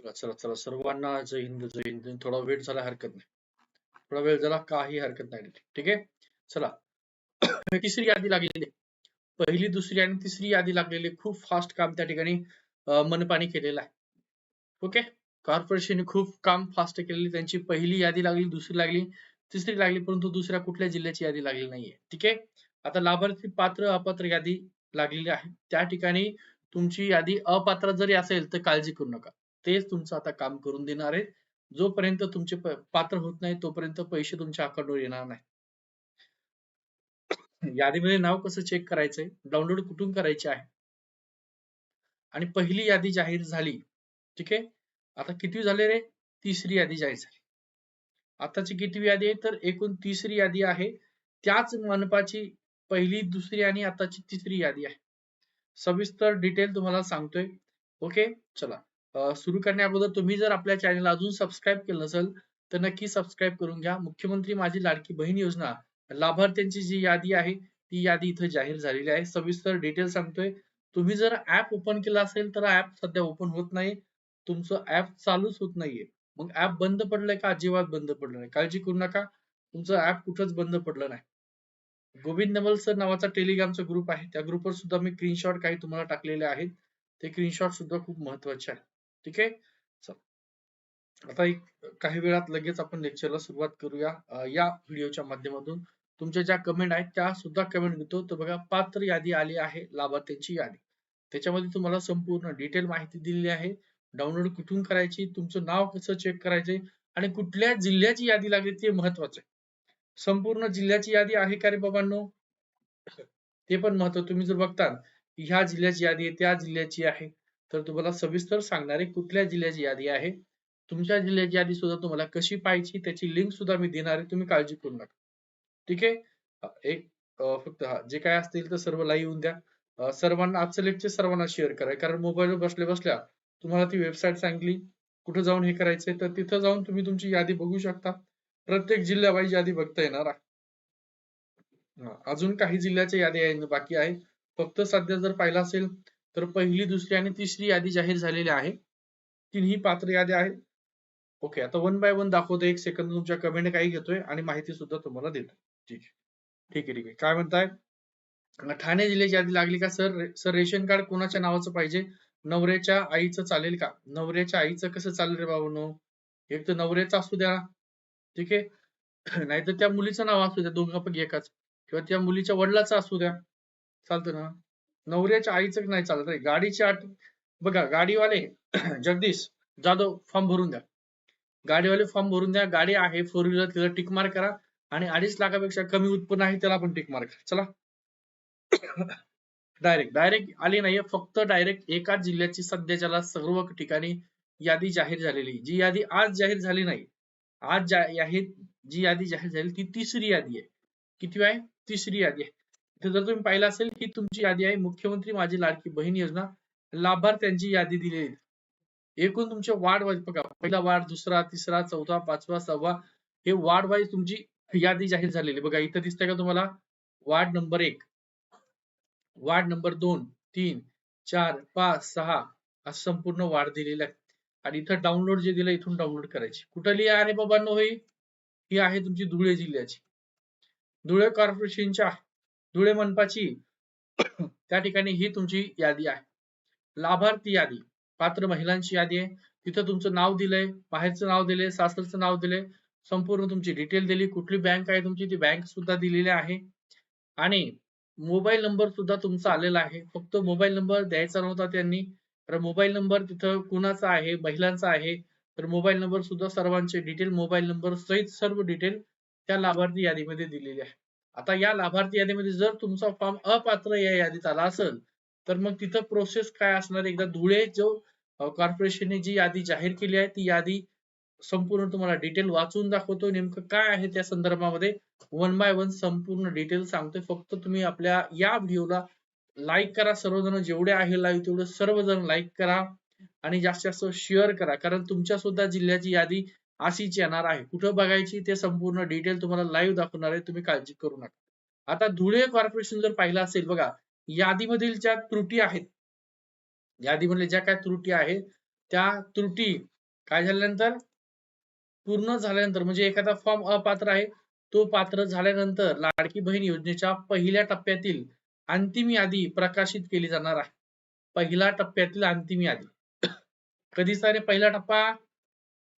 चला चला चला. सर्वांना जय हिंद जय हिंद. थोडा वेळ झाला हरकत नाही. थोडा वेळ झाला काही हरकत नाही. ठीक आहे? चला. तिसरी यादी लागलेली आहे. पहिली दुसरी आणि तिसरी यादी लागलेली आहे. खूप फास्ट काम त्या ठिकाणी मनपाने केलेलं आहे. ओके? कॉर्पोरेशनने खूप काम फास्ट केलेली त्यांची पहिली यादी लागली दुसरी लागली तिसरी लागली परंतु दुसऱ्या कुठल्या जिल्ह्याची यादी लागली नाहीये. ठीक आहे? आता लाभार्थी पात्र अपात्र यादी लागलेली आहे. त्या ठिकाणी तुमची यादी अपात्र जरी असेल तर काळजी करू नका. तेच तुमचं आता काम करून देणार आहे. जोपर्यंत तुमचे पात्र होत नाही तोपर्यंत पैसे तुमच्या अकाउंटवर येणार नाही. यादीमध्ये नाव कसं चेक करायचंय? डाउनलोड कुठून करायचे आहे? आणि पहिली यादी जाहीर झाली. ठीक आहे? आता किती झाले रे? तिसरी यादी जाहीर झाली. आताची किती यादी आहे? तर एकूण तिसरी यादी आहे. त्याच मनपाची पहिली दुसरी आणि आताची तिसरी यादी आहे. सविस्तर डिटेल तुम्हाला सांगतोय. ओके चला. सुरू करण्या अगोदर तुम्ही जर आपल्या चॅनल अजून सबस्क्राईब केलं नसेल तर नक्की सबस्क्राईब करून घ्या. मुख्यमंत्री माझी लाडकी बहीण योजना लाभार्थ्यांची जी यादी आहे ती यादी इथं जाहीर झालेली आहे. सविस्तर डिटेल सांगतोय. तुम्ही जर ऍप ओपन केला असेल तर ऍप सध्या ओपन होत नाही. तुमचं ऍप चालूच होत नाहीये. मग ऍप बंद पडलंय का? अजिबात बंद पडलं नाही. काळजी करू नका. तुमचं ऍप कुठंच बंद पडलं नाही. गोविंद नवल सर नावाचा टेलिग्रामचा ग्रुप आहे. त्या ग्रुपवर सुद्धा मी स्क्रीनशॉट काही तुम्हाला टाकलेले आहेत. ते स्क्रीनशॉट सुद्धा खूप महत्त्वाचे आहे ठीक आहे? आता एक काही वेळात लगेच आपण लेक्चरला सुरुवात करूया. या व्हिडिओच्या माध्यमातून. तुमच्या ज्या कमेंट आहेत त्या सुद्धा कमेंट घेतो. तर बघा पात्र यादी आली आहे लाभार्थ्यांची यादी. त्याच्यामध्ये तुम्हाला संपूर्ण डिटेल माहिती दिलेली आहे. डाउनलोड कुठून करायची तुमचं नाव कसं चेक करायचंय आणि कुठल्या जिल्ह्याची यादी लागली ते महत्वाचं आहे संपूर्ण जिल्ह्याची यादी आहे का रे बाबांनो? ते पण महत्त्व तुम्ही जर बघताल ह्या जिल्ह्याची यादी आहे त्या जिल्ह्याची आहे. तर तुम्हाला सविस्तर सांगणारे कुठल्या जिल्ह्याची यादी आहे? तुमच्या जिल्ह्याची यादी सुद्धा तुम्हाला कशी पाहायची त्याची लिंक सुद्धा मी देणार आहे. तुम्ही काळजी करू नका. ठीक आहे? एक फक्त जे काय असतील तर सर्व लाईव्ह येऊन द्या. सर्वांना आजचं लेक्चर सर्वांना शेअर करा. कारण मोबाईलवर बसल्या बसल्या तुम्हाला ती वेबसाईट सांगली. कुठे जाऊन हे करायचंय? तर तिथं जाऊन तुम्ही तुमची यादी बघू शकता. प्रत्येक जिल्ह्यावाईज यादी बघता येणार अजून काही जिल्ह्याच्या यादी बाकी आहे. फक्त सध्या जर पाहिलं असेल तर पहिली दुसरी आणि तिसरी यादी जाहीर झालेली आहे. तिन्ही पात्र यादी आहेत. ओके आता वन बाय वन दाखवतो. एक सेकंद तुमच्या कमेंट काही घेतोय आणि माहिती सुद्धा तुम्हाला देतो. ठीक आहे. ठीक आहे ठीक आहे. काय म्हणताय? ठाणे जिल्ह्याची यादी लागली का? सर सर रेशन कार्ड कोणाच्या नावाचं पाहिजे? नवऱ्याच्या आईचं चालेल का? नवऱ्याच्या आईचं कसं चालेल रे बाबांनो? एक तर नवऱ्याचं असू द्या. ठीक आहे? नाहीतर त्या मुलीचं नाव असू द्या. दोघांपैकी एकाच. किंवा त्या मुलीच्या वडिलाचं असू द्या. चालतं ना? नवऱ्याच्या आईचं नाही चालत रे. गाडीची आठ बघा गाडीवाले जगदीश जाधव फॉर्म भरून द्या. गाडीवाले फॉर्म भरून द्या. गाडी आहे फोर व्हीलर तिला टिक मार्क करा आणि अडीच लाखापेक्षा कमी उत्पन्न आहे त्याला पण टिक मार्क चला. डायरेक्ट डायरेक्ट आली नाहीये. फक्त डायरेक्ट एकाच जिल्ह्याची सध्याच्याला सर्व ठिकाणी यादी जाहीर झालेली. जी यादी आज जाहीर झाली नाही. आज जा जी यादी जाहीर झाली ती तिसरी यादी आहे. किती आहे? तिसरी यादी आहे. इथे जर तुम्ही पाहिलं असेल ही तुमची यादी आहे मुख्यमंत्री माझी लाडकी बहीण योजना लाभार्थ्यांची यादी दिलेली एकूण तुमचे वार्ड वाईज बघा पहिला वार्ड दुसरा तिसरा चौथा पाचवा सहावा हे वार्ड वाईज तुमची यादी जाहीर झालेली बघा इथं दिसतंय का तुम्हाला? वार्ड नंबर एक वार्ड नंबर दोन तीन चार पाच सहा असं संपूर्ण वार्ड दिलेला आहे. आणि इथं डाउनलोड जे दिलं इथून डाउनलोड करायची. कुठं लिहा अरे बाबांनो ही? ही आहे तुमची धुळे जिल्ह्याची. धुळे कॉर्पोरेशनच्या धुळे मनपाची त्या ठिकाणी ही तुमची यादी आहे. लाभार्थी यादी पात्र महिलांची यादी आहे. तिथं तुमचं नाव दिलंय बाहेरचं नाव दिलंय सासरचं नाव दिले संपूर्ण तुमची डिटेल दिली कुठली बँक आहे तुमची ती बँक सुद्धा दिलेली आहे. आणि मोबाईल नंबर सुद्धा तुमचा आलेला आहे. फक्त मोबाईल नंबर द्यायचा नव्हता त्यांनी. तर मोबाईल नंबर तिथं कुणाचा आहे महिलांचा आहे तर मोबाईल नंबर सुद्धा सर्वांचे डिटेल मोबाईल नंबर सहित सर्व डिटेल त्या लाभार्थी यादीमध्ये दिलेली आहे. आता या लाभार्थी यादीमध्ये जर तुमचा फॉर्म अपात्र या यादीत आला असेल तर मग तिथं प्रोसेस काय असणार? एकदा धुळे जो कॉर्पोरेशनने जी यादी जाहीर केली आहे ती यादी संपूर्ण तुम्हाला डिटेल वाचून दाखवतो. नेमकं काय आहे त्या संदर्भामध्ये? वन बाय वन संपूर्ण डिटेल सांगतोय. फक्त तुम्ही आपल्या या व्हिडिओला लाईक करा. सर्वजण जेवढे आहे लाईव्ह तेवढे सर्वजण लाईक करा आणि जास्तीत जास्त शेअर करा. कारण तुमच्या सुद्धा जिल्ह्याची यादी अशीच येणार आहे. कुठं बघायची ते संपूर्ण डिटेल तुम्हाला लाईव्ह दाखवणार आहे. तुम्ही काळजी करू नका. आता धुळे कॉर्पोरेशन जर पाहिलं असेल बघा यादीमधील ज्या त्रुटी आहेत यादीमधील ज्या काय त्रुटी आहेत त्या त्रुटी काय झाल्यानंतर पूर्ण झाल्यानंतर म्हणजे एखादा फॉर्म अपात्र आहे तो पात्र झाल्यानंतर लाडकी बहीण योजनेच्या पहिल्या टप्प्यातील अंतिम यादी प्रकाशित केली जाणार आहे. पहिल्या टप्प्यातील अंतिम यादी. कधी सारे पहिला टप्पा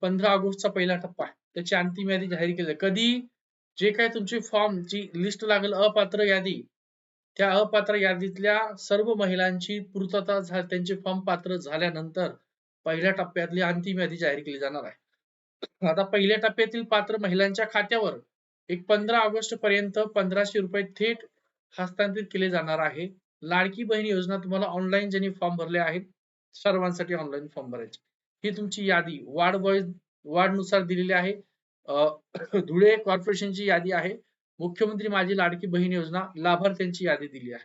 पंधरा ऑगस्टचा पहिला टप्पा आहे. त्याची अंतिम यादी जाहीर केली. कधी? जे काय तुमची फॉर्म जी लिस्ट लागेल अपात्र यादी त्या अपात्र यादीतल्या सर्व महिलांची पूर्तता त्यांचे फॉर्म पात्र झाल्यानंतर पहिल्या टप्प्यातली अंतिम यादी जाहीर केली जाणार आहे. आता पहिल्या टप्प्यातील पात्र महिलांच्या खात्यावर एक पंधरा ऑगस्ट पर्यंत पंधराशे रुपये थेट हस्तांतरित केले जाणार आहे. लाडकी बहीण योजना तुम्हाला ऑनलाईन ज्यांनी फॉर्म भरले आहेत सर्वांसाठी ऑनलाईन फॉर्म भरायचे. ही तुमची यादी वार्ड वाईज वार्डनुसार दिलेली आहे. धुळे कॉर्पोरेशनची यादी आहे. मुख्यमंत्री माझी लाडकी बहीण योजना लाभार्थ्यांची यादी दिली आहे.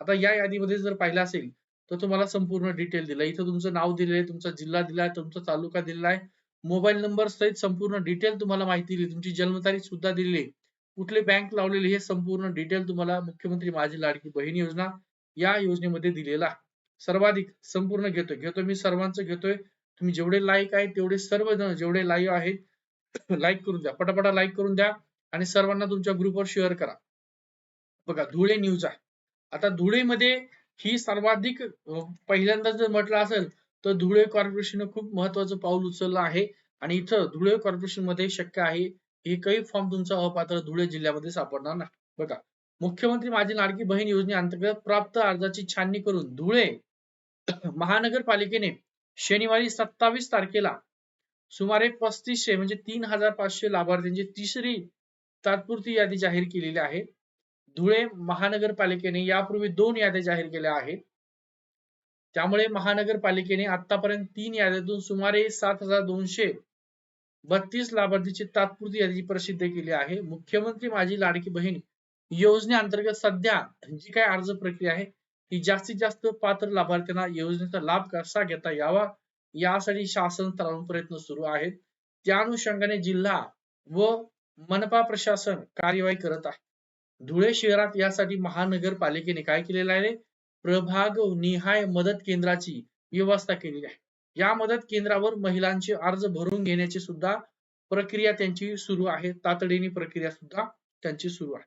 आता या यादीमध्ये जर पाहिलं असेल तर तुम्हाला संपूर्ण डिटेल दिलं इथं तुमचं नाव दिलेलं आहे तुमचा जिल्हा दिला आहे तुमचा तालुका दिलेला आहे. मोबाईल नंबर सहित संपूर्ण डिटेल तुम्हाला माहिती दिली तुमची जन्मतारीख सुद्धा दिलेली आहे. कुठले बँक लावलेली हे संपूर्ण डिटेल तुम्हाला मुख्यमंत्री माझी लाडकी बहीण योजना या योजनेमध्ये दिलेला आहे. सर्वाधिक संपूर्ण घेतोय. घेतोय मी सर्वांचं घेतोय तुम्ही जेवढे लाईक आहेत तेवढे सर्व जण जेवढे लाईव्ह आहेत लाईक करून द्या. पटापटा लाईक करून द्या आणि सर्वांना तुमच्या ग्रुपवर शेअर करा. बघा धुळे न्यूज आहे. आता धुळेमध्ये ही सर्वाधिक पहिल्यांदा जर म्हटलं असेल तर धुळे कॉर्पोरेशन खूप महत्वाचं पाऊल उचललं आहे. आणि इथं धुळे कॉर्पोरेशनमध्ये शक्य आहे एकही फॉर्म तुमचा अपात्र धुळे जिल्ह्यामध्ये सापडणार नाही. बघा मुख्यमंत्री माझी लाडकी बहीण योजनेअंतर्गत प्राप्त अर्जाची छाननी करून धुळे महानगरपालिकेने शनिवारी सत्तावीस तारखेला सुमारे पस्तीसशे म्हणजे तीन हजार पाचशे लाभार्थ्यांची तिसरी तात्पुरती यादी जाहीर केलेली आहे. धुळे महानगरपालिकेने यापूर्वी दोन याद्या जाहीर केल्या आहेत. त्यामुळे महानगरपालिकेने आतापर्यंत तीन याद्यातून सुमारे सात हजार दोनशे बत्तीस लाभार्थीची तात्पुरती यादी प्रसिद्ध केली आहे. मुख्यमंत्री माझी लाडकी बहीण योजनेअंतर्गत सध्या जी काय अर्ज प्रक्रिया आहे की जास्तीत जास्त पात्र लाभार्थ्यांना योजनेचा लाभ कसा घेता यावा? यासाठी शासन स्तरावरून प्रयत्न सुरू आहेत. त्या अनुषंगाने जिल्हा व मनपा प्रशासन कार्यवाही करत आहे. धुळे शहरात यासाठी महानगरपालिकेने काय केलेलं आहे. प्रभाग निहाय मदत केंद्राची व्यवस्था केलेली आहे. या मदत केंद्रावर महिलांचे अर्ज भरून घेण्याची सुद्धा प्रक्रिया त्यांची सुरू आहे. तातडीने प्रक्रिया सुद्धा त्यांची सुरू आहे.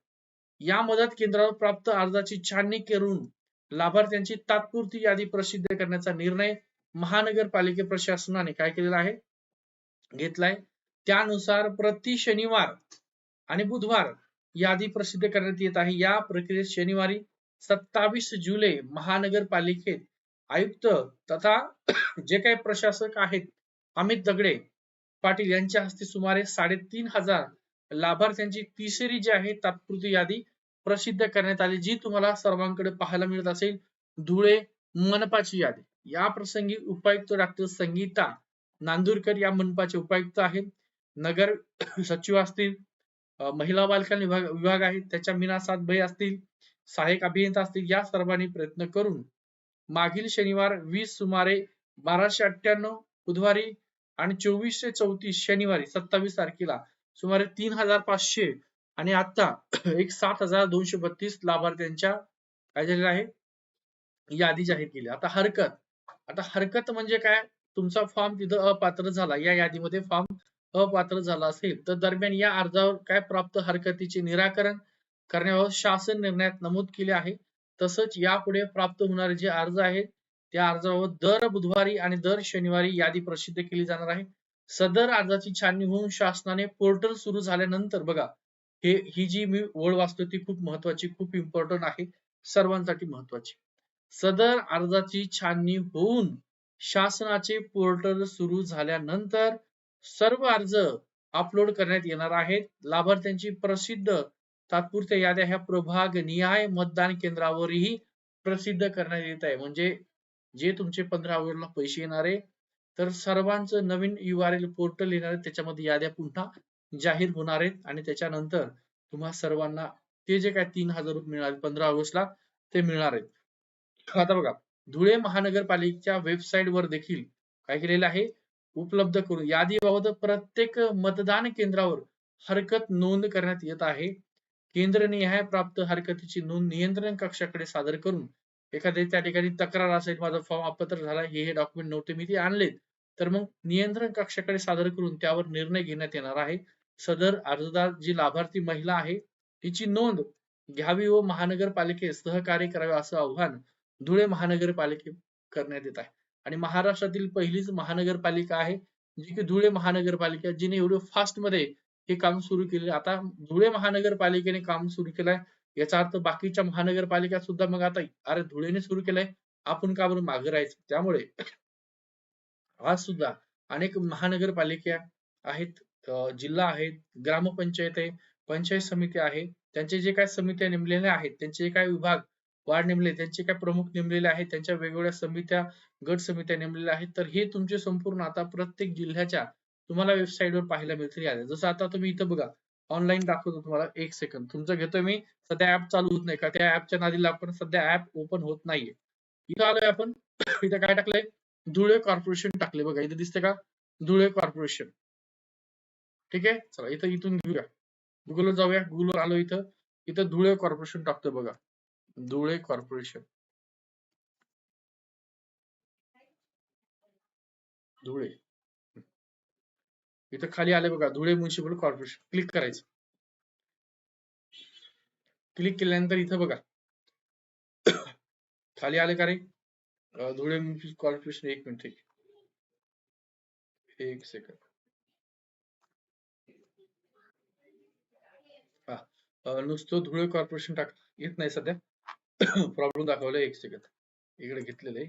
या मदत केंद्रावर प्राप्त अर्जाची छाननी करून लाभार्थ्यांची तात्पुरती यादी प्रसिद्ध करण्याचा निर्णय महानगरपालिके प्रशासनाने काय केलेला आहे? घेतलाय. त्यानुसार प्रति शनिवार आणि बुधवार यादी प्रसिद्ध करण्यात येत आहे. या प्रक्रियेत शनिवारी सत्तावीस जुलै महानगरपालिकेत आयुक्त तथा जे काही प्रशासक आहेत अमित दगडे पाटील यांच्या हस्ते सुमारे साडेतीन हजार लाभार्थ्यांची तिसरी जी आहे तात्पुरती यादी प्रसिद्ध करण्यात आली जी तुम्हाला सर्वांकडे पाहायला मिळत असेल धुळे मनपाची यादी. या प्रसंगी उपायुक्त डॉक्टर संगीता नांदुरकर या मनपाचे उपायुक्त आहेत. नगर सचिव असतील महिला बालकल्याण विभाग विभाग आहे त्याच्या मीना सातभाई असतील सहाय्यक अभियंता असतील या सर्वांनी प्रयत्न करून मागील शनिवार वीस सुमारे बाराशे अठ्ठ्याण्णव बुधवारी आणि चोवीसशे चौतीस शनिवारी सत्तावीस तारखेला सुमारे तीन हजार पाचशे आणि आता एक सात हजार दोनशे बत्तीस लाभार्थ्यांच्या काय झालेलं आहे यादी जाहीर केली. आता हरकत. आता हरकत म्हणजे काय? तुमचा फॉर्म तिथं अपात्र झाला. या यादीमध्ये फॉर्म अपात्र झाला असेल तर दरम्यान या अर्जावर काय प्राप्त हरकतीचे निराकरण करण्याबाबत शासन निर्णयात नमूद केले आहे. तसंच यापुढे प्राप्त होणारे जे अर्ज आहेत त्या अर्जाबाबत दर बुधवारी आणि दर शनिवारी यादी प्रसिद्ध केली जाणार आहे. सदर अर्जाची छाननी होऊन शासनाने पोर्टल सुरू झाल्यानंतर बघा हे ही जी मी ओळ वाचतो ती खूप महत्वाची खूप इम्पॉर्टंट आहे सर्वांसाठी महत्वाची सदर अर्जाची छाननी होऊन शासनाचे पोर्टल सुरू झाल्यानंतर सर्व अर्ज अपलोड करण्यात येणार आहेत. लाभार्थ्यांची प्रसिद्ध तात्पुरत्या याद्या ह्या प्रभाग निहाय मतदान केंद्रावरही प्रसिद्ध करण्यात येत आहे. म्हणजे जे तुमचे पंधरा ऑगस्टला पैसे येणारे तर सर्वांचं नवीन यू आर एल पोर्टल येणार आहे. त्याच्यामध्ये याद्या पुन्हा जाहीर होणार आहेत आणि त्याच्यानंतर तुम्हा सर्वांना ते जे काय तीन हजार रुपये मिळाले पंधरा ऑगस्टला ते मिळणार आहेत. आता बघा धुळे महानगरपालिकेच्या वेबसाईट वर देखील काय केलेलं आहे? उपलब्ध करून यादीबाबत प्रत्येक मतदान केंद्रावर हरकत नोंद करण्यात येत आहे. केंद्रनिहाय प्राप्त हरकतीची नोंद नियंत्रण कक्षाकडे सादर करून एखाद्या त्या ठिकाणी तक्रार असेल माझा फॉर्म अपात्र झाला हे हे डॉक्युमेंट नव्हते मी ते आणलेत. तर मग नियंत्रण कक्षाकडे सादर करून त्यावर निर्णय घेण्यात येणार आहे. सदर अर्जदार जी लाभार्थी महिला आहे तिची नोंद घ्यावी व महानगरपालिकेस सहकार्य करावे असं आव्हान धुळे महानगरपालिके करण्यात येत आहे. आणि महाराष्ट्रातील पहिलीच महानगरपालिका आहे जी की धुळे महानगरपालिका जिने एवढं फास्टमध्ये हे काम सुरू केले आता धुळे महानगरपालिकेने काम सुरू केलंय याचा अर्थ बाकीच्या महानगरपालिका सुद्धा मग आता अरे धुळेने सुरू केलंय आपण का बरं मागे राहायचं? त्यामुळे आज सुद्धा अनेक महानगरपालिका आहेत जिल्हा आहे ग्रामपंचायत आहे पंचायत समिती आहे त्यांचे जे काय समित्या नेमलेल्या आहेत त्यांचे जे काय विभाग वार्ड नेमले त्यांचे काय प्रमुख नेमलेले आहेत त्यांच्या वेगवेगळ्या समित्या गट समित्या नेमलेल्या आहेत तर हे तुमचे संपूर्ण आता प्रत्येक जिल्ह्याच्या तुम्हाला वेबसाईटवर पाहायला मिळतील याद्या जसं आता तुम्ही इथं बघा ऑनलाईन दाखवतो तुम्हाला एक सेकंद तुमचं घेतोय मी सध्या ऍप चालू होत नाही का त्या ऍपच्या नादीला आपण सध्या ऍप ओपन होत नाहीये. इथं आलोय आपण इथं काय टाकलंय? धुळे कॉर्पोरेशन टाकले बघा इथं दिसते का? धुळे कॉर्पोरेशन ठीक आहे? चला इथं इथून घेऊया. गुगलवर जाऊया. गुगलवर आलो इथं. इथं धुळे कॉर्पोरेशन टाकतोय बघा. धुळे कॉर्पोरेशन धुळे. इथं खाली आले बघा धुळे म्युन्सिपल कॉर्पोरेशन क्लिक करायचं. क्लिक केल्यानंतर इथं बघा. खाली आले का रे? धुळे म्युन्सिपल कॉर्पोरेशन एक मिनिट एक. सेकंड हा अं, नुसतं धुळे कॉर्पोरेशन टाक येत नाही सध्या. प्रॉब्लेम दाखवलाय एक सेकंद इकडे घेतलेलं आहे.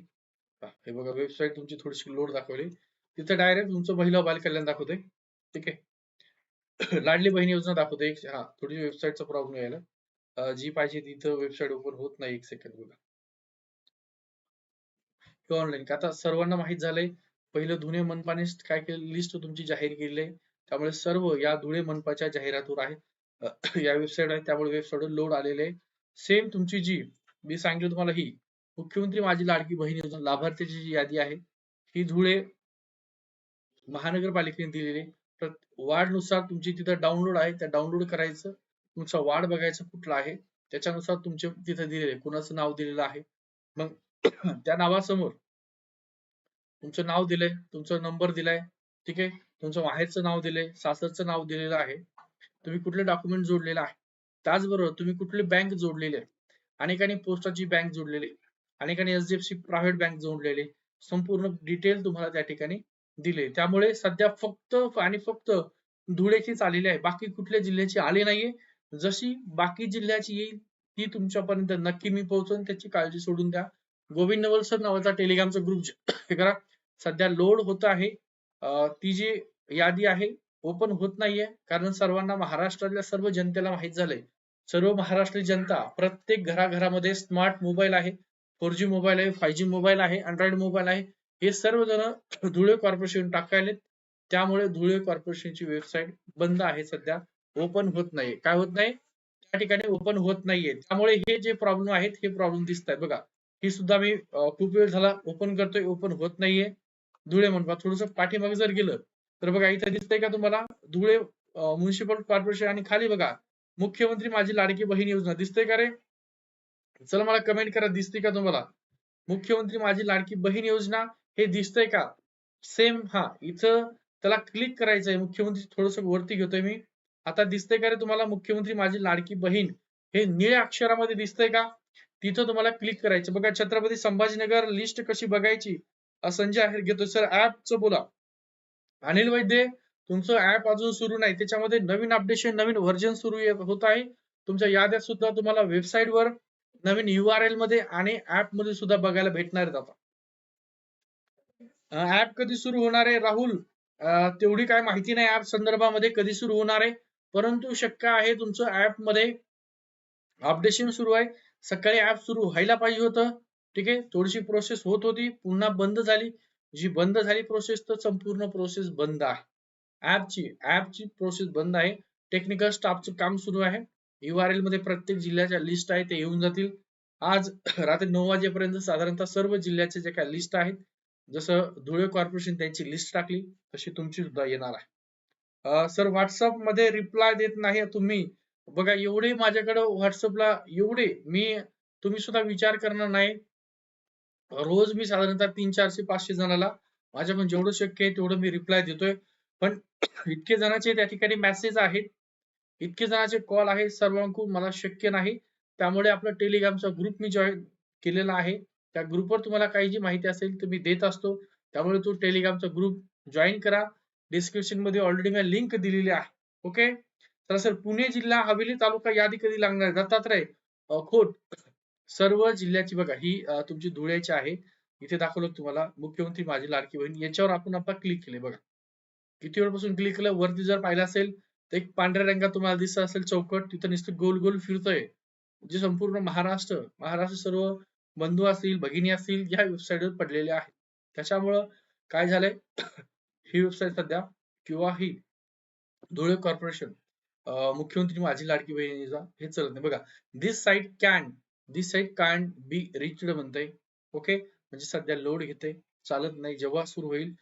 हे बघा वेबसाईट तुमची थोडीशी लोड दाखवली. तिथे डायरेक्ट तुमचं महिला बाल कल्याण दाखवते ठीक आहे? लाडली बहीण योजना दाखवते एक हा थोडी वेबसाईटचा प्रॉब्लेम यायला. जी पाहिजे तिथं वेबसाईट ओपन होत नाही एक सेकंड बघा. किंवा ऑनलाईन आता सर्वांना माहीत झालंय पहिलं धुणे मनपाने काय केलं लिस्ट तुमची जाहीर केली आहे. त्यामुळे सर्व या धुळे मनपाच्या जाहिरातवर आहेत या वेबसाईट आहे. त्यामुळे वेबसाईटवर लोड आलेले आहे. सेम तुमची जी मी सांगितलं तुम्हाला ही. मुख्यमंत्री माझी लाडकी बहीण योजना लाभार्थ्याची जी यादी आहे ही धुळे महानगरपालिकेने दिलेली तर वार्डनुसार तुमची तिथं डाउनलोड आहे. त्या डाउनलोड करायचं तुमचा वार्ड बघायचं कुठला आहे त्याच्यानुसार तुमचे तिथे दिलेले कुणाचं नाव दिलेलं आहे. मग त्या नावासमोर तुमचं नाव दिलंय तुमचा नंबर दिलाय ठीक आहे? तुमचं माहेरचं नाव दिलंय सासरचं नाव दिलेलं आहे. तुम्ही कुठले डॉक्युमेंट जोडलेलं आहे. त्याचबरोबर तुम्ही कुठली बँक जोडलेली आहे. अनेकांनी पोस्टाची बँक जोडलेली आहे. अनेकांनी सी प्रायव्हेट बँक जोडलेली आहे. संपूर्ण डिटेल तुम्हाला त्या ठिकाणी दिले त्यामुळे सध्या फक्त आणि फक्त धुळेचीच आलेली आहे. बाकी कुठल्या जिल्ह्याची आली नाहीये. जशी बाकी जिल्ह्याची येईल ती तुमच्यापर्यंत नक्की मी पोहोचवून. त्याची काळजी सोडून द्या. गोविंद नवल सर नावाचा टेलिग्रामचा ग्रुप हे करा. सध्या लोड होत आहे. ती जी यादी आहे ओपन होत नाहीये. कारण सर्वांना महाराष्ट्रातल्या सर्व जनतेला माहीत झालंय. सर्व महाराष्ट्रीय जनता प्रत्येक घराघरामध्ये स्मार्ट मोबाईल आहे. फोर जी मोबाईल आहे फाय जी मोबाईल आहे अँड्रॉइड मोबाईल आहे. हे सर्व जण धुळे कॉर्पोरेशन टाकायलेत. त्यामुळे धुळे कॉर्पोरेशनची वेबसाईट बंद आहे सध्या. ओपन होत नाहीये. काय होत नाही? त्या ठिकाणी ओपन होत नाहीये. त्यामुळे हे जे प्रॉब्लेम आहेत हे प्रॉब्लेम दिसत आहेत बघा ही सुद्धा मी खूप वेळ झाला. ओपन करतोय ओपन होत नाहीये. धुळे म्हणवा थोडस पाठीमागे जर गेलं तर बघा इथं दिसतंय का तुम्हाला? धुळे म्युन्सिपल कॉर्पोरेशन आणि खाली बघा मुख्यमंत्री माझी लाडकी बहीण योजना. दिसतंय का रे? चला मला कमेंट करा दिसते का तुम्हाला? मुख्यमंत्री माझी लाडकी बहीण योजना हे दिसतंय का? सेम हा इथं त्याला क्लिक करायचंय. मुख्यमंत्री थोडस वरती घेतोय मी. आता दिसतंय का रे तुम्हाला? मुख्यमंत्री माझी लाडकी बहीण हे निळ्या अक्षरामध्ये दिसतंय का? तिथं तुम्हाला क्लिक करायचं. बघा छत्रपती संभाजीनगर लिस्ट कशी बघायची? संजय आहेर घेतो सर ऍपचं बोला. अनिल वैद्य तुमचं ऍप अजून सुरू नाही. त्याच्यामध्ये नवीन अपडेशन नवीन व्हर्जन सुरू होत आहे. तुमच्या याद्या सुद्धा तुम्हाला वेबसाईट वर नवीन एलमध्ये आणि ऍपमध्ये सुद्धा बघायला भेटणार आहेत आता. ऍप कधी सुरू होणार आहे? राहुल तेवढी काय माहिती नाही ऍप संदर्भामध्ये कधी सुरू होणार आहे. परंतु शक्य आहे तुमचं ऍपमध्ये अपडेशन सुरू आहे. सकाळी ऍप सुरू व्हायला पाहिजे होतं. ठीक आहे? थोडीशी प्रोसेस होत होती. पुन्हा बंद झाली. जी बंद झाली प्रोसेस तर संपूर्ण प्रोसेस बंद आहे. ऍपची ऍपची प्रोसेस बंद आहे. टेक्निकल स्टाफचं काम सुरू आहे. यू आर एलमध्ये प्रत्येक जिल्ह्याच्या लिस्ट आहे ते येऊन जातील. आज रात्री नऊ वाजेपर्यंत साधारणतः सर्व जिल्ह्याचे जे काही लिस्ट आहेत जसं धुळे कॉर्पोरेशन त्यांची लिस्ट टाकली तशी तुमची सुद्धा येणार आहे. सर व्हॉट्सअपमध्ये रिप्लाय देत नाही तुम्ही. बघा एवढे माझ्याकडे व्हॉट्सअपला एवढे मी तुम्ही सुद्धा विचार करणार नाही. रोज मी साधारणतः तीन चारशे पाचशे जणाला माझ्या पण जेवढं शक्य आहे तेवढं मी रिप्लाय देतोय. पण इतके जणांचे त्या ठिकाणी मेसेज आहेत. इतके जणांचे कॉल आहेत सर्वांकडून मला शक्य नाही. त्यामुळे आपला टेलिग्रामचा ग्रुप मी जॉईन केलेला आहे. त्या ग्रुपवर तुम्हाला काही जी माहिती असेल तर मी देत असतो. त्यामुळे तो टेलिग्रामचा ग्रुप जॉईन करा. डिस्क्रिप्शनमध्ये ऑलरेडी मी लिंक दिलेली आहे. ओके तर सर पुणे जिल्हा हवेली तालुका यादी कधी लागणार? दत्तात्रय खोट सर्व जिल्ह्याची बघा ही तुमची धुळ्याची आहे. इथे दाखवलं तुम्हाला मुख्यमंत्री माझी लाडकी बहीण याच्यावर आपण आता क्लिक केले बघा. किती वेळपासून क्लिक केलं? वरती जर पाहिलं असेल तर एक पांढऱ्या रंगात तुम्हाला दिसत असेल चौकट. तिथं नुसतं गोल गोल फिरतोय. जे म्हणजे संपूर्ण महाराष्ट्र महाराष्ट्र सर्व बंधू असतील भगिनी असतील या वेबसाईटवर पडलेले आहेत. त्याच्यामुळं काय झालंय? ही वेबसाईट सध्या किंवा ही धुळे कॉर्पोरेशन मुख्यमंत्री माझी लाडकी बहिणीचा हे चालत नाही. बघा this site can this side can be reached म्हणतंय. ओके म्हणजे सध्या लोड घेते चालत नाही. जेव्हा सुरू होईल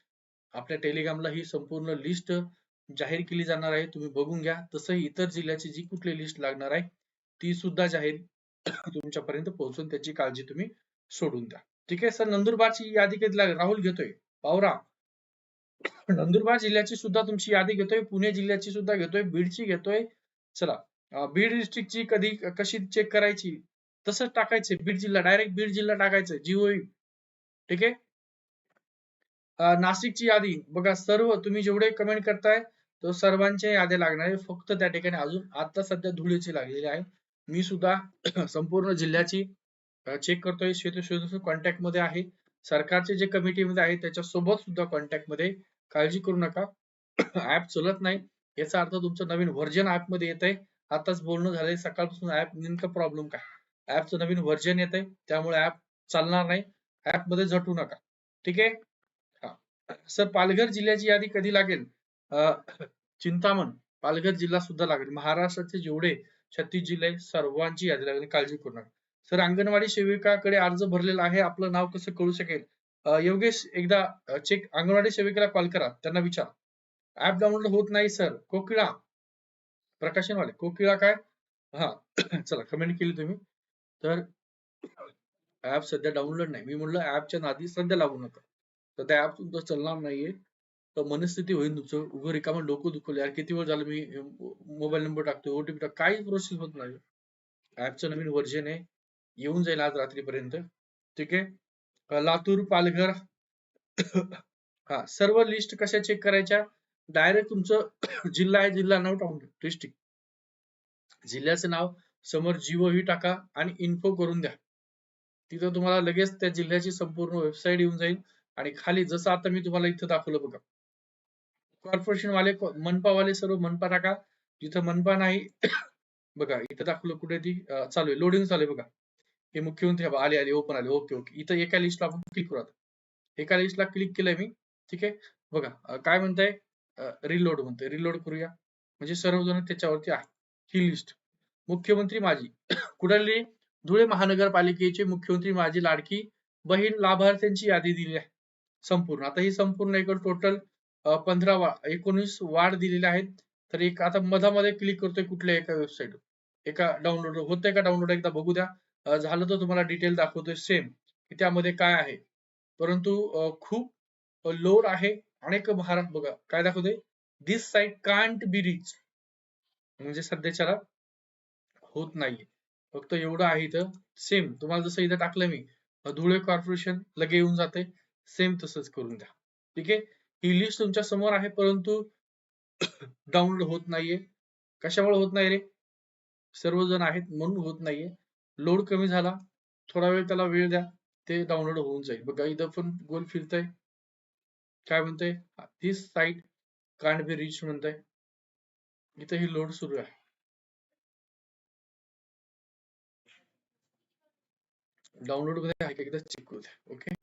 आपल्या टेलिग्रामला ही संपूर्ण लिस्ट जाहीर केली जाणार आहे. तुम्ही बघून घ्या. तसंही इतर जिल्ह्याची जी कुठली लिस्ट लागणार आहे ती सुद्धा जाहीर तुमच्यापर्यंत पोहोचून त्याची काळजी तुम्ही सोडून द्या. ठीक आहे? सर नंदुरबारची यादी कधी लागेल राहुल घेतोय. पावरा नंदुरबार जिल्ह्याची सुद्धा तुमची यादी घेतोय. पुणे जिल्ह्याची सुद्धा घेतोय. बीडची घेतोय. चला. बीड डिस्ट्रिक्टची कधी कशी चेक करायची? तसंच टाकायचे बीड जिल्हा डायरेक्ट बीड जिल्हा टाकायचं जी ठीक आहे? नाशिकची यादी. बघा सर्व तुम्ही जेवढे कमेंट करताय तो सर्वांच्या याद्या लागणार आहे. फक्त त्या ठिकाणी अजून आता सध्या धुळेची लागलेली आहे. मी सुद्धा संपूर्ण जिल्ह्याची चेक करतोय. कॉन्टॅक्टमध्ये आहे. सरकारचे जे कमिटी मध्ये आहे त्याच्यासोबत सुद्धा कॉन्टॅक्टमध्ये काळजी करू नका. ऍप चलत नाही. याचा अर्थ तुमचं नवीन व्हर्जन ऍपमध्ये येत आहे आताच बोलणं झालंय. सकाळपासून ऍप नेमका प्रॉब्लेम काय? ऍपचं नवीन व्हर्जन येत आहे त्यामुळे ऍप चालणार नाही. ऍपमध्ये झटू नका. ठीक आहे? हा. सर पालघर जिल्ह्याची यादी कधी लागेल? अं, चिंतामण पालघर जिल्हा सुद्धा लागेल. महाराष्ट्राचे जेवढे छत्तीस जिल्हे सर्वांची यादी लागेल. काळजी करू नका. सर अंगणवाडी सेविकाकडे अर्ज भरलेला आहे. आपलं नाव कसं कळू शकेल? योगेश एकदा चेक अंगणवाडी सेविकेला कॉल करा. त्यांना विचार. ऍप डाउनलोड होत नाही सर कोकिळा. प्रकाशनवाले. कोकिळा काय? हा. चला कमेंट केली तुम्ही. तर ऍप सध्या डाउनलोड नाही. मी म्हणलं ऍपच्या नादी सध्या लागू नका. सध्या ऍप तुमचं चालणार नाहीये. तर मनस्थिती होईल तुमचं. उभं रिकामं डोकं दुखवलं यार. किती वेळ झालं मी मोबाईल नंबर टाकतो ओटीपी टाक काही प्रोसेस होत नाही. ऍपचं नवीन व्हर्जन आहे. येऊन जाईल आज रात्रीपर्यंत. ठीक आहे? लातूर पालघर. हा सर्व लिस्ट कशा चेक करायच्या? डायरेक्ट तुमचं जिल्हा आहे जिल्हा नाव टाकून डिस्ट्रिक्ट जिल्ह्याचं नाव समोर जिओ ही टाका आणि इन्फो करून द्या. तिथं तुम्हाला लगेच त्या जिल्ह्याची संपूर्ण वेबसाईट येऊन जाईल आणि खाली जसं आता मी तुम्हाला इथं दाखवलं बघा. कॉर्पोरेशन वाले मनपा वाले सर्व मनपा टाका. जिथं मनपा नाही बघा इथं दाखवलं कुठे ती चालू आहे. लोडिंग चालू आहे बघा. हे मुख्यमंत्री आले आले ओपन आले. ओके ओके इथं एका लिस्टला आपण क्लिक करू आता. एका लिस्टला क्लिक केलंय मी. ठीक आहे? बघा काय म्हणताय? रिलोड म्हणतोय. रिलोड करूया. म्हणजे सर्वजण त्याच्यावरती आहे. ही लिस्ट मुख्यमंत्री माझी कुडाली धुळे महानगरपालिकेचे मुख्यमंत्री माझी लाडकी बहीण लाभार्थ्यांची यादी दिली आहे. संपूर्ण. आता ही संपूर्ण एक टोटल पंधरा वा एकोणीस वाढ दिलेले आहेत. तर एक आता मधामध्ये क्लिक करतोय कुठल्या एका वेबसाईट एका डाउनलोड होतंय का डाउनलोड एकदा बघू द्या. झालं तर तुम्हाला डिटेल दाखवतोय सेम की त्यामध्ये काय आहे? परंतु खूप लोड आहे. अनेक महाराष्ट्र बघा काय दाखवतोय? This site can't be reach म्हणजे सध्याच्याला होत नाहीये. फक्त एवढं आहे इथं. सेम तुम्हाला जसं इथं टाकलं मी धुळे कॉर्पोरेशन लगे येऊन जाते. सेम तसंच करून द्या ठीक आहे? ही लिस्ट तुमच्यासमोर आहे परंतु डाउनलोड होत नाहीये. कशामुळे होत नाही रे? सर्वजण आहेत म्हणून होत नाहीये. लोड कमी झाला. थोडा वेळ त्याला वेळ द्या. ते डाउनलोड होऊन जाईल. बघा इथं पण गोल फिरतय. काय म्हणतंय? दिस साईट कांड बी रिच म्हणतंय. इथं ही लोड सुरू आहे. डाउनलोडमध्ये आहे का? एकदा चेक करू द्या. ओके